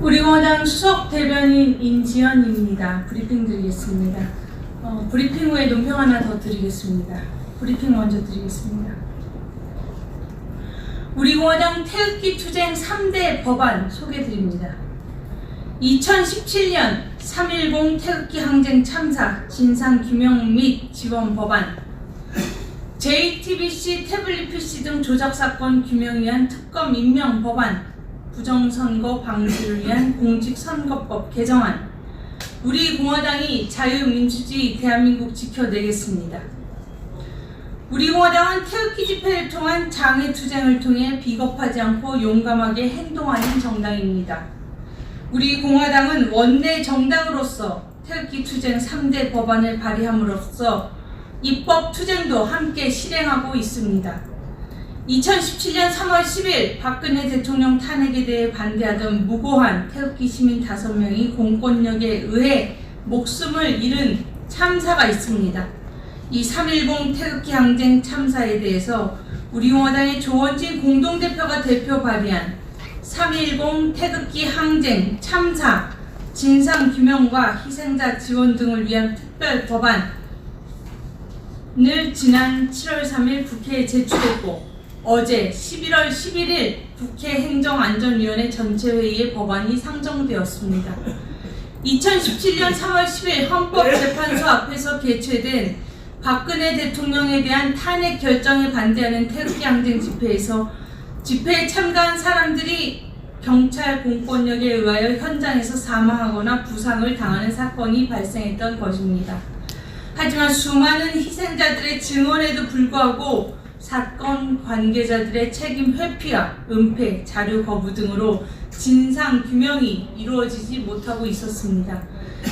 우리 공화당 수석 대변인 인지연입니다. 브리핑 드리겠습니다. 어, 브리핑 후에 논평 하나 더 드리겠습니다. 브리핑 먼저 드리겠습니다. 우리 공화당 태극기 투쟁 3대 법안 소개드립니다. 2017년 3.10 태극기 항쟁 참사 진상 규명 및 지원 법안 JTBC 태블릿 PC 등 조작 사건 규명 위한 특검 임명 법안 부정선거 방지를 위한 공직선거법 개정안 우리 공화당이 자유민주주의 대한민국 지켜내겠습니다. 우리 공화당은 태극기 집회를 통한 장애 투쟁을 통해 비겁하지 않고 용감하게 행동하는 정당입니다. 우리 공화당은 원내 정당으로서 태극기 투쟁 3대 법안을 발의함으로써 입법 투쟁도 함께 실행하고 있습니다. 2017년 3월 10일 박근혜 대통령 탄핵에 대해 반대하던 무고한 태극기 시민 5명이 공권력에 의해 목숨을 잃은 참사가 있습니다. 이 3.10 태극기 항쟁 참사에 대해서 우리 공화당의 조원진 공동대표가 대표 발의한 3.10 태극기 항쟁 참사 진상 규명과 희생자 지원 등을 위한 특별 법안을 지난 7월 3일 국회에 제출했고 어제 11월 11일 국회 행정안전위원회 전체회의에 법안이 상정되었습니다. 2017년 3월 10일 헌법재판소 앞에서 개최된 박근혜 대통령에 대한 탄핵 결정에 반대하는 태극기 항쟁 집회에서 집회에 참가한 사람들이 경찰 공권력에 의하여 현장에서 사망하거나 부상을 당하는 사건이 발생했던 것입니다. 하지만 수많은 희생자들의 증언에도 불구하고 사건 관계자들의 책임 회피와 은폐, 자료 거부 등으로 진상 규명이 이루어지지 못하고 있었습니다.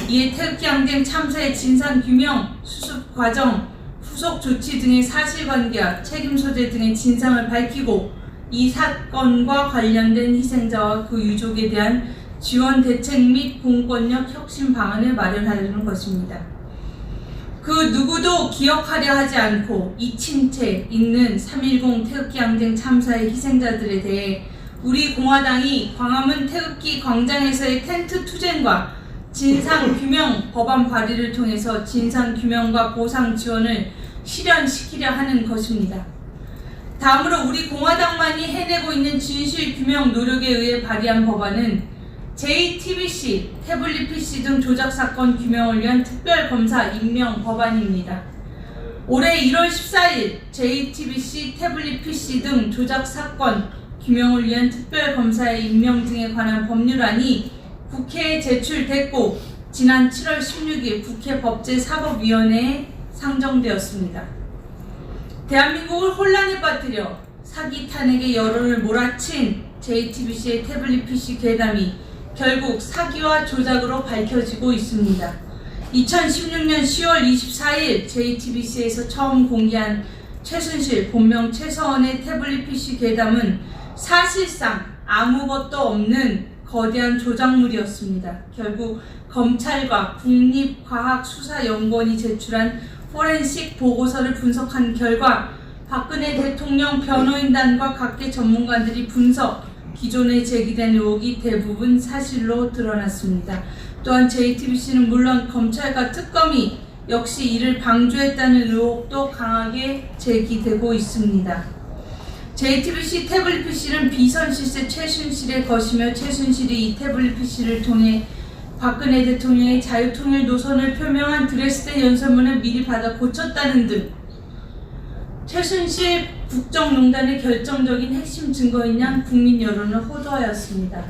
이에 태극기 항쟁 참사의 진상 규명, 수습 과정, 후속 조치 등의 사실관계와 책임 소재 등의 진상을 밝히고 이 사건과 관련된 희생자와 그 유족에 대한 지원 대책 및 공권력 혁신 방안을 마련하려는 것입니다. 그 누구도 기억하려 하지 않고 잊힌 채 있는 3.10 태극기 항쟁 참사의 희생자들에 대해 우리 공화당이 광화문 태극기 광장에서의 텐트 투쟁과 진상 규명 법안 발의를 통해서 진상 규명과 보상 지원을 실현시키려 하는 것입니다. 다음으로 우리 공화당만이 해내고 있는 진실 규명 노력에 의해 발의한 법안은 JTBC, 태블릿 PC 등 조작 사건 규명을 위한 특별 검사 임명 법안입니다. 올해 1월 14일 JTBC, 태블릿 PC 등 조작 사건 규명을 위한 특별 검사의 임명 등에 관한 법률안이 국회에 제출됐고 지난 7월 16일 국회 법제사법위원회에 상정되었습니다. 대한민국을 혼란에 빠뜨려 사기 탄핵의 여론을 몰아친 JTBC의 태블릿 PC 괴담이 결국 사기와 조작으로 밝혀지고 있습니다. 2016년 10월 24일 JTBC에서 처음 공개한 최순실 본명 최서원의 태블릿 PC 괴담은 사실상 아무것도 없는 거대한 조작물이었습니다. 결국 검찰과 국립과학수사연구원이 제출한 포렌식 보고서를 분석한 결과 박근혜 대통령 변호인단과 각계 전문가들이 분석, 기존에 제기된 의혹이 대부분 사실로 드러났습니다. 또한 JTBC는 물론 검찰과 특검이 역시 이를 방조했다는 의혹도 강하게 제기되고 있습니다. JTBC 태블릿 PC는 비선 실세 최순실의 것이며 최순실이 이 태블릿 PC를 통해 박근혜 대통령의 자유통일 노선을 표명한 드레스덴 연설문을 미리 받아 고쳤다는 등 최순실 국정농단의 결정적인 핵심 증거인 양 국민 여론을 호도하였습니다.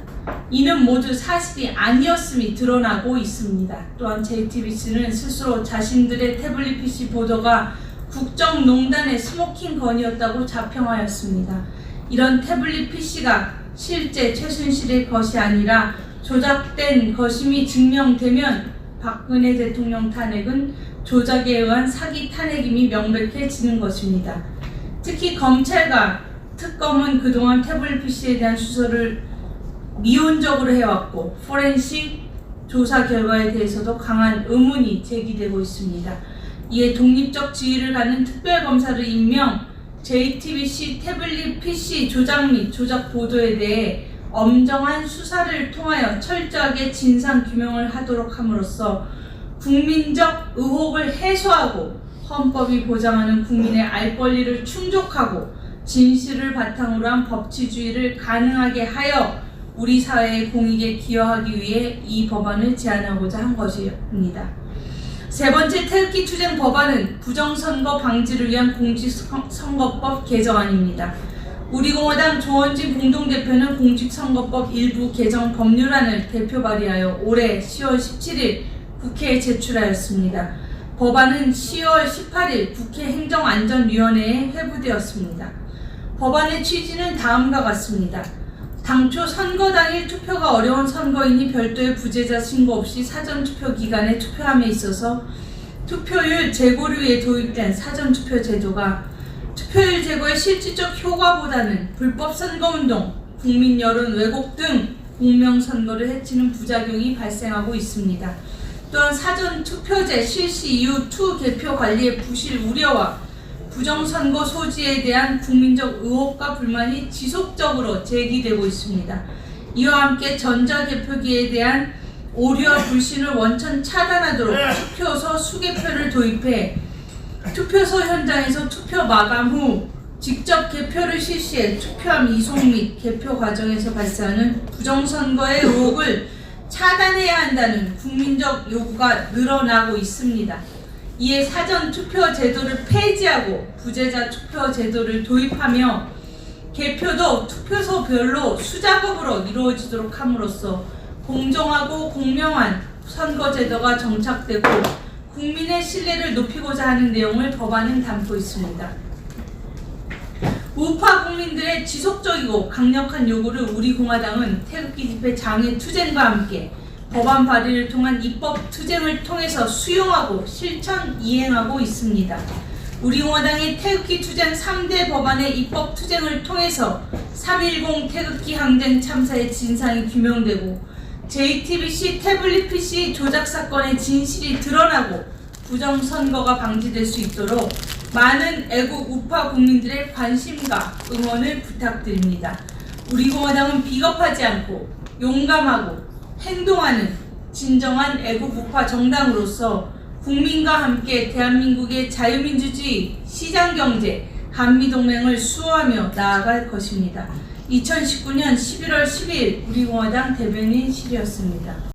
이는 모두 사실이 아니었음이 드러나고 있습니다. 또한 JTBC는 스스로 자신들의 태블릿 PC 보도가 국정농단의 스모킹 건이었다고 자평하였습니다. 이런 태블릿 PC가 실제 최순실의 것이 아니라 조작된 것임이 증명되면 박근혜 대통령 탄핵은 조작에 의한 사기 탄핵임이 명백해지는 것입니다. 특히 검찰과 특검은 그동안 태블릿 PC에 대한 수사를 미온적으로 해왔고 포렌식 조사 결과에 대해서도 강한 의문이 제기되고 있습니다. 이에 독립적 지위를 갖는 특별검사를 임명, JTBC 태블릿 PC 조작 및 조작 보도에 대해 엄정한 수사를 통하여 철저하게 진상 규명을 하도록 함으로써 국민적 의혹을 해소하고 헌법이 보장하는 국민의 알 권리를 충족하고 진실을 바탕으로 한 법치주의를 가능하게 하여 우리 사회의 공익에 기여하기 위해 이 법안을 제안하고자 한 것입니다. 세 번째 태극기 투쟁 법안은 부정선거 방지를 위한 공직선거법 개정안입니다. 우리공화당 조원진 공동대표는 공직선거법 일부 개정 법률안을 대표 발의하여 올해 10월 17일 국회에 제출하였습니다. 법안은 10월 18일 국회 행정안전위원회에 회부되었습니다. 법안의 취지는 다음과 같습니다. 당초 선거 당일 투표가 어려운 선거인이 별도의 부재자 신고 없이 사전 투표 기간에 투표함에 있어서 투표율 제고를 위해 도입된 사전 투표 제도가 투표율 제고의 실질적 효과보다는 불법 선거운동, 국민 여론 왜곡 등 공명 선거를 해치는 부작용이 발생하고 있습니다. 또한 사전 투표제 실시 이후 투 개표 관리의 부실 우려와 부정선거 소지에 대한 국민적 의혹과 불만이 지속적으로 제기되고 있습니다. 이와 함께 전자개표기에 대한 오류와 불신을 원천 차단하도록 투표소 수개표를 도입해 투표소 현장에서 투표 마감 후 직접 개표를 실시해 투표함 이송 및 개표 과정에서 발생하는 부정선거의 의혹을 차단해야 한다는 국민적 요구가 늘어나고 있습니다. 이에 사전 투표 제도를 폐지하고 부재자 투표 제도를 도입하며 개표도 투표소별로 수작업으로 이루어지도록 함으로써 공정하고 공명한 선거 제도가 정착되고 국민의 신뢰를 높이고자 하는 내용을 법안은 담고 있습니다. 우파 국민들의 지속적이고 강력한 요구를 우리 공화당은 태극기 집회 장애 투쟁과 함께 법안 발의를 통한 입법 투쟁을 통해서 수용하고 실천 이행하고 있습니다. 우리 공화당의 태극기 투쟁 3대 법안의 입법 투쟁을 통해서 3.10 태극기 항쟁 참사의 진상이 규명되고 JTBC 태블릿 PC 조작 사건의 진실이 드러나고 부정선거가 방지될 수 있도록 많은 애국 우파 국민들의 관심과 응원을 부탁드립니다. 우리 공화당은 비겁하지 않고 용감하고 행동하는 진정한 애국 우파 정당으로서 국민과 함께 대한민국의 자유민주주의, 시장경제, 한미동맹을 수호하며 나아갈 것입니다. 2019년 11월 10일 우리 공화당 대변인실이었습니다.